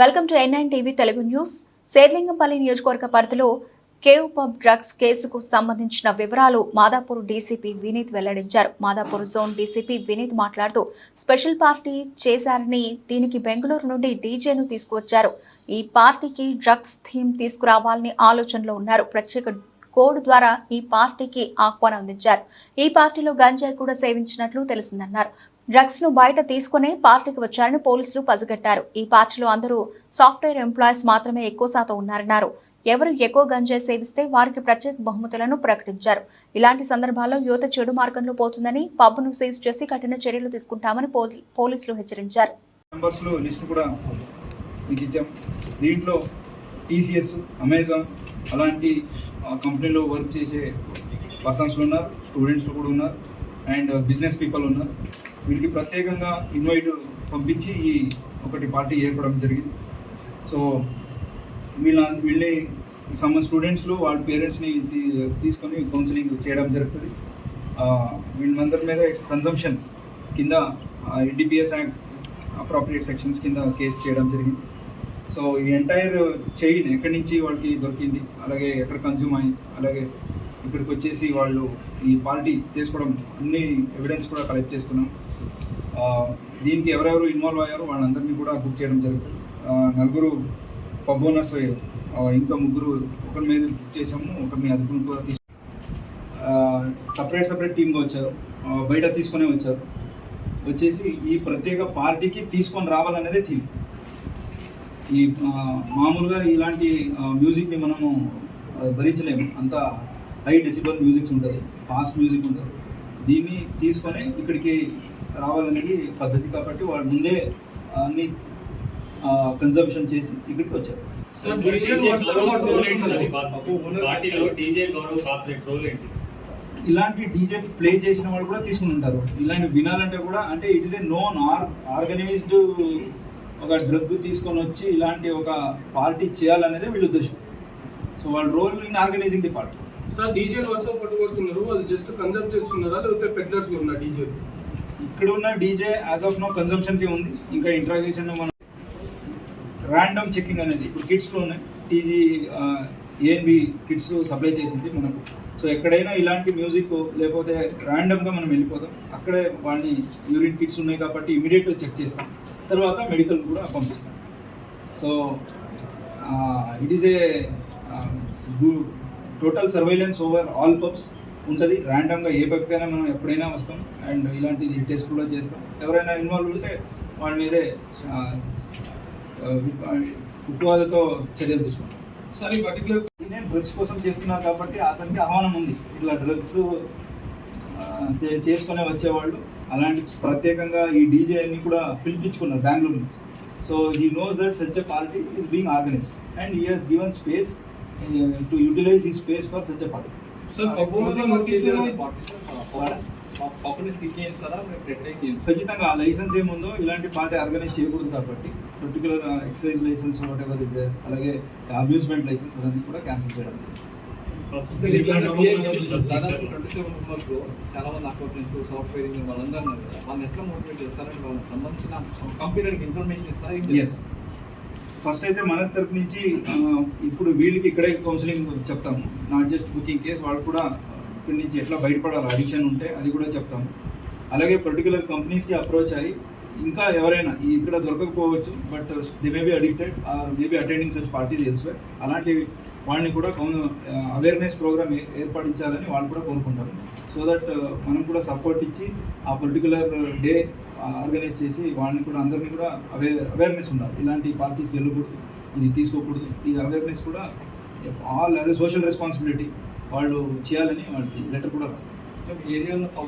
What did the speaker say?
Welcome to NIN TV Telugu news. Serilingampally నియోజకవర్గ పరిధిలో cave pub drugs కేసుకు సంబంధించిన వివరాలు మాదాపూర్ డీసీపీ వినీత్ వెల్లడించారు. మాదాపూర్ జోన్ డీసీపీ వినీత్ మాట్లాడుతూ స్పెషల్ పార్టీ చేశారని దీనికి బెంగళూరు నుండి డీజేను తీసుకువచ్చారు. ఈ పార్టీకి డ్రగ్స్ థీమ్ తీసుకురావాలని ఆలోచనలో ఉన్నారు. ప్రత్యేక కోడ్ ద్వారా ఈ పార్టీకి ఆహ్వానం అందించారు. ఈ పార్టీలో గంజాయి కూడా సేవించినట్లు తెలిసిందన్నారు. డ్రగ్స్ను బయట తీసుకునే పార్టీకి వచ్చారని పోలీసులు పసిగట్టారు. ఈ పార్టీలో అందరూ సాఫ్ట్వేర్ ఎంప్లాయీస్ మాత్రమే ఎక్కువ శాతం ఉన్నారన్నారు. ఎవరు ఎక్కువ గంజాయి సేవిస్తే వారికి ప్రత్యేక బహుమతులను ప్రకటించారు. ఇలాంటి సందర్భాల్లో యువత చెడు మార్గంలో పోతుందని పబ్ను సీజ్ చేసి కఠిన చర్యలు తీసుకుంటామని పోలీసులు హెచ్చరించారు. దీంట్లో టీసీఎస్ అమెజాన్ అలాంటి కంపెనీలో వర్క్ చేసే పర్సన్స్లు ఉన్నారు స్టూడెంట్స్లు కూడా ఉన్నారు అండ్ బిజినెస్ పీపుల్ ఉన్నారు. వీళ్ళకి ప్రత్యేకంగా ఇన్వైట్ పంపించి ఈ ఒకటి పార్టీ ఏర్పడడం జరిగింది. సో వీళ్ళ వీళ్ళని సమ్ స్టూడెంట్స్లు వాళ్ళ పేరెంట్స్ని తీసుకొని కౌన్సిలింగ్ చేయడం జరుగుతుంది. వీళ్ళందరి మీద కన్సంప్షన్ కింద ఎన్డీపీఎస్ యాక్ట్ అప్రాప్రియేట్ సెక్షన్స్ కింద కేసు చేయడం జరిగింది. సో ఈ ఎంటైర్ చైన్ ఎక్కడి నుంచి వాళ్ళకి దొరికింది? అలాగే ఎక్కడ కన్జ్యూమ్ అయ్యి అలాగే ఇక్కడికి వచ్చేసి వాళ్ళు ఈ పార్టీ చేసుకోవడం అన్ని ఎవిడెన్స్ కూడా కలెక్ట్ చేస్తున్నాం. దీనికి ఎవరెవరు ఇన్వాల్వ్ అయ్యారో వాళ్ళందరినీ కూడా బుక్ చేయడం జరుగుతుంది. నలుగురు పబ్ ఓనర్స్ అయ్యారు ఇంకా ముగ్గురు ఒకరి మీద బుక్ చేసాము ఒకరి మీద అదుపును కూడా తీసుకు సపరేట్ సపరేట్ టీమ్గా వచ్చారు. బయట తీసుకునే వచ్చారు. వచ్చేసి ఈ ప్రత్యేక పార్టీకి తీసుకొని రావాలనేదే థీమ్ ఈ మామూలుగా ఇలాంటి మ్యూజిక్ని మనము భరించలేము. అంత హై డెసిబల్ మ్యూజిక్స్ ఉంటుంది ఫాస్ట్ మ్యూజిక్ ఉంటుంది దీన్ని తీసుకొని ఇక్కడికి రావాలనేది పద్ధతి కాబట్టి వాళ్ళు ముందే అన్ని కన్జంప్షన్ చేసి ఇక్కడికి వచ్చారు. ఇలాంటి డీజే ప్లే చేసిన వాళ్ళు కూడా తీసుకుని ఉంటారు. ఇలాంటి వినాలంటే కూడా అంటే it is a known or organized ఒక డ్రగ్ తీసుకొని వచ్చి ఇలాంటి ఒక పార్టీ చేయాలనేదే వీళ్ళ ఉద్దేశం. సో వాళ్ళ role in organizing the party sir DJ వర్షం పట్టుకొడుతున్నారు వాళ్ళు జస్ట్ కన్సల్ట్ చేస్తున్నారా? లేకపోతే పెట్లర్స్ ఉన్నా డీజే? ఇక్కడ ఉన్న డీజే యాజ్ ఆఫ్ నో కన్సంప్షన్కి ఉంది. ఇంకా ఇంట్రాగేషన్ మనం ర్యాండమ్ చెకింగ్ అనేది ఇప్పుడు కిట్స్లో ఉన్నాయి టీజీ ఏఎన్బి కిట్స్ సప్లై చేసింది మనకు. సో ఎక్కడైనా ఇలాంటి మ్యూజిక్ లేకపోతే ర్యాండమ్గా మనం వెళ్ళిపోతాం. అక్కడే వాళ్ళని యూరిన్ కిట్స్ ఉన్నాయి కాబట్టి ఇమీడియట్ చెక్ చేస్తాం. తర్వాత మెడికల్ కూడా పంపిస్తాం. So it is a total surveillance over all pubs ఉంటుంది. ర్యాండమ్గా ఏ పబ్కైనా మనం ఎప్పుడైనా వస్తాం. అండ్ ఇలాంటి టెస్ట్ కూడా చేస్తాం. ఎవరైనా ఇన్వాల్వ్ ఉంటే వాళ్ళ మీదే ఉక్కువాదతో చర్యలు తీసుకుంటాం. సార్ ఈ పర్టికులర్ నేను డ్రగ్స్ కోసం చేస్తున్నారు కాబట్టి అతనికి ఆహ్వానం ఉంది. ఇట్లా డ్రగ్స్ చేసుకునే వచ్చేవాళ్ళు అలాంటి ప్రత్యేకంగా ఈ డీజే అని కూడా పిలిపించుకున్నారు బెంగళూరు నుంచి so he knows that such a party is being organized and he has given space to utilize ఈ space for such a party ఖచ్చితంగా ఆ లైసెన్స్ ఏముందో ఇలాంటి పార్టీ ఆర్గనైజ్ చేయకూడదు కాబట్టి particular excise license whatever is అలాగే అమ్యూజ్మెంట్ లైసెన్స్ అన్ని కూడా క్యాన్సిల్ చేయడం దాదాపు ట్వంటీ సెవెన్ మెంబర్స్ చాలా మంది అకౌంటెంట్స్ సాఫ్ట్వేర్ ఇంజనీర్ వాళ్ళందరూ వాళ్ళని ఎట్లా మోటివేట్ చేస్తారంటే వాళ్ళకి సంబంధించిన కంప్యూటర్కి ఇన్ఫర్మేషన్ ఇస్తారా? ఫస్ట్ అయితే మనస్ తరపు నుంచి ఇప్పుడు వీళ్ళకి ఇక్కడే కౌన్సిలింగ్ చెప్తాము. నాట్ జస్ట్ బుకింగ్ కేస్ వాళ్ళు కూడా ఇక్కడి నుంచి ఎట్లా బయటపడాలి? అడిక్షన్ ఉంటే అది కూడా చెప్తాము. అలాగే పర్టికులర్ కంపెనీస్కి అప్రోచ్ అయ్యి ఇంకా ఎవరైనా ఈ ఇక్కడ దొరకకపోవచ్చు but they may be addicted maybe attending such parties elsewhere అలాంటి వాళ్ళని కూడా అవేర్నెస్ ప్రోగ్రామ్ ఏర్పడించాలని వాళ్ళు కూడా కోరుకుంటారు. సో దట్ మనం కూడా సపోర్ట్ ఇచ్చి ఆ పర్టికులర్ డే ఆర్గనైజ్ చేసి వాళ్ళని కూడా అందరినీ కూడా అవే అవేర్నెస్ ఉండాలి. ఇలాంటి పార్టీస్కి వెళ్ళకూడదు. ఇది తీసుకోకూడదు. ఈ అవేర్నెస్ కూడా ఆల్ యాజ్ సోషల్ రెస్పాన్సిబిలిటీ వాళ్ళు చేయాలని వాళ్ళకి లెటర్ కూడా రాస్తారు. ఏరియాలో